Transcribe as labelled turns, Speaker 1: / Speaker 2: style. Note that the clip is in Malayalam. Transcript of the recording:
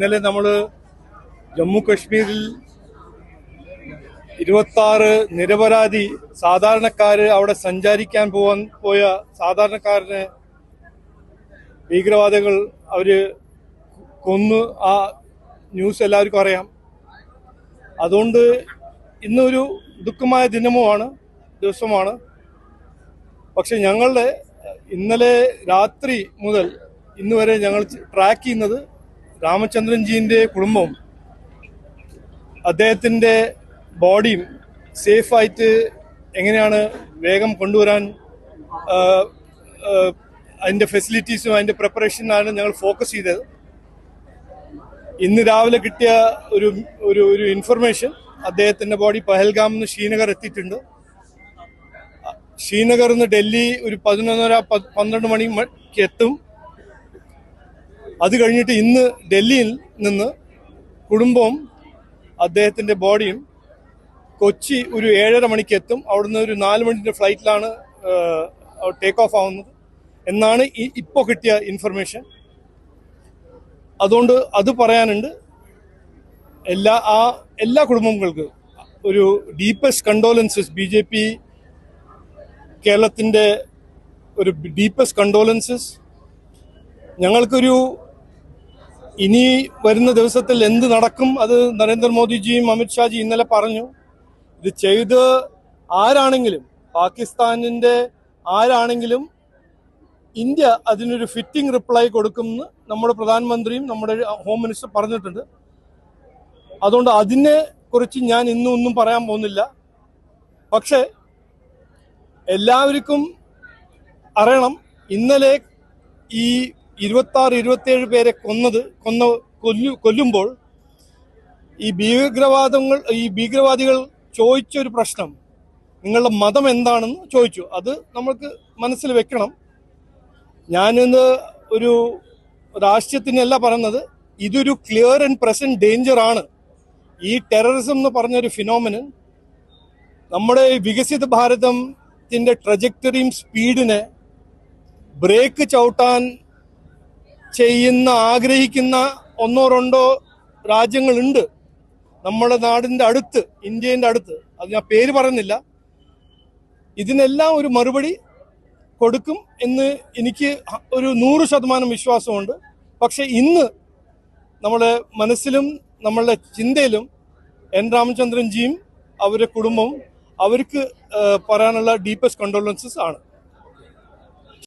Speaker 1: ഇന്നലെ നമ്മൾ ജമ്മു കശ്മീരിൽ ഇരുപത്തി ആറ് നിരപരാധി സാധാരണക്കാര് അവിടെ സഞ്ചരിക്കാൻ പോവാൻ പോയ സാധാരണക്കാരനെ ഭീകരവാദികൾ അവർ കൊന്നു. ആ ന്യൂസ് എല്ലാവർക്കും അറിയാം. അതുകൊണ്ട് ഇന്നൊരു ദുഃഖമായ ദിനമുമാണ് ദിവസമാണ്. പക്ഷെ ഞങ്ങളുടെ ഇന്നലെ രാത്രി മുതൽ ഇന്ന് വരെ ഞങ്ങൾ ട്രാക്ക് ചെയ്യുന്നത് രാമചന്ദ്രൻജീന്റെ കുടുംബവും അദ്ദേഹത്തിന്റെ ബോഡിയും സേഫായിട്ട് എങ്ങനെയാണ് വേഗം കൊണ്ടുവരാൻ അതിന്റെ ഫെസിലിറ്റീസും അതിന്റെ പ്രിപ്പറേഷനാണ് ഞങ്ങൾ ഫോക്കസ് ചെയ്തത്. ഇന്ന് രാവിലെ കിട്ടിയ ഒരു ഒരു ഒരു ഇൻഫർമേഷൻ അദ്ദേഹത്തിന്റെ ബോഡി പഹൽഗാം നിന്ന് ശ്രീനഗർ എത്തിയിട്ടുണ്ട്. ശ്രീനഗറിൽ നിന്ന് ഡൽഹി ഒരു പതിനൊന്നര പന്ത്രണ്ട് മണിക്ക് എത്തും. അത് കഴിഞ്ഞിട്ട് ഇന്ന് ഡൽഹിയിൽ നിന്ന് കുടുംബവും അദ്ദേഹത്തിന്റെ ബോഡിയും കൊച്ചി ഒരു ഏഴര മണിക്ക് എത്തും. അവിടുന്ന് ഒരു നാല് മണിന്റെ ഫ്ലൈറ്റിലാണ് ടേക്ക് ഓഫ് ആവുന്നത്. എന്നാണ് ഈ- ഇപ്പോൾ കിട്ടിയ ഇൻഫർമേഷൻ അതുകൊണ്ട് അത് പറയാനുണ്ട് എല്ലാ ആ എല്ലാ കുടുംബങ്ങൾക്ക് ഒരു deepest condolences B J P കേരളത്തിന്റെ ഒരു ഡീപ്പസ്റ്റ് കണ്ടോലൻസസ് ഞങ്ങൾക്കൊരു ഇനി വരുന്ന ദിവസത്തിൽ എന്ത് നടക്കും അത് നരേന്ദ്രമോദിജിയും അമിത്ഷാജി ഇന്നലെ പറഞ്ഞു. ഇത് ചെയ്ത് ആരാണെങ്കിലും പാകിസ്ഥാനിന്റെ ആരാണെങ്കിലും ഇന്ത്യ അതിനൊരു ഫിറ്റിംഗ് റിപ്ലൈ കൊടുക്കുമെന്ന് നമ്മുടെ പ്രധാനമന്ത്രിയും നമ്മുടെ ഹോം മിനിസ്റ്റർ പറഞ്ഞിട്ടുണ്ട്. അതുകൊണ്ട് അതിനെ കുറിച്ച് ഞാൻ ഇന്നും ഒന്നും പറയാൻ പോകുന്നില്ല. പക്ഷേ എല്ലാവർക്കും അറിയണം ഇന്നലെ ഈ ഇരുപത്തി ആറ് ഇരുപത്തിയേഴ് പേരെ കൊന്നത് കൊന്ന കൊല്ലു കൊല്ലുമ്പോൾ ഈ ഭീകരവാദങ്ങൾ ഈ ഭീകരവാദികൾ ചോദിച്ചൊരു പ്രശ്നം നിങ്ങളുടെ മതം എന്താണെന്ന് ചോദിച്ചു. അത് നമ്മൾക്ക് മനസ്സിൽ വെക്കണം. ഞാനിന്ന് ഒരു രാഷ്ട്രീയത്തിനല്ല പറയുന്നത് ഇതൊരു ക്ലിയർ ആൻഡ് പ്രസന്റ് ഡേഞ്ചർ ആണ്. ഈ ടെററിസം എന്ന് പറഞ്ഞൊരു ഫിനോമിനൻ നമ്മുടെ വികസിത ഭാരതത്തിന്റെ ട്രജക്ടറിയും സ്പീഡിനെ ബ്രേക്ക് ചവിട്ടാൻ ചെയ്യുന്ന ആഗ്രഹിക്കുന്ന ഒന്നോ രണ്ടോ രാജ്യങ്ങളുണ്ട്. നമ്മുടെ നാടിന്റെ അടുത്ത് ഇന്ത്യന്റെ അടുത്ത്. അത് ഞാൻ പേര് പറയുന്നില്ല. ഇതിനെല്ലാം ഒരു മറുപടി കൊടുക്കും എന്ന് എനിക്ക് ഒരു നൂറ് ശതമാനം വിശ്വാസമുണ്ട്. പക്ഷെ ഇന്ന് നമ്മളെ മനസ്സിലും നമ്മളുടെ ചിന്തയിലും എൻ. രാമചന്ദ്രൻജിയും അവരുടെ കുടുംബവും അവർക്ക് പറയാനുള്ള ഡീപ്പസ്റ്റ് കണ്ടോളൻസസ് ആണ്.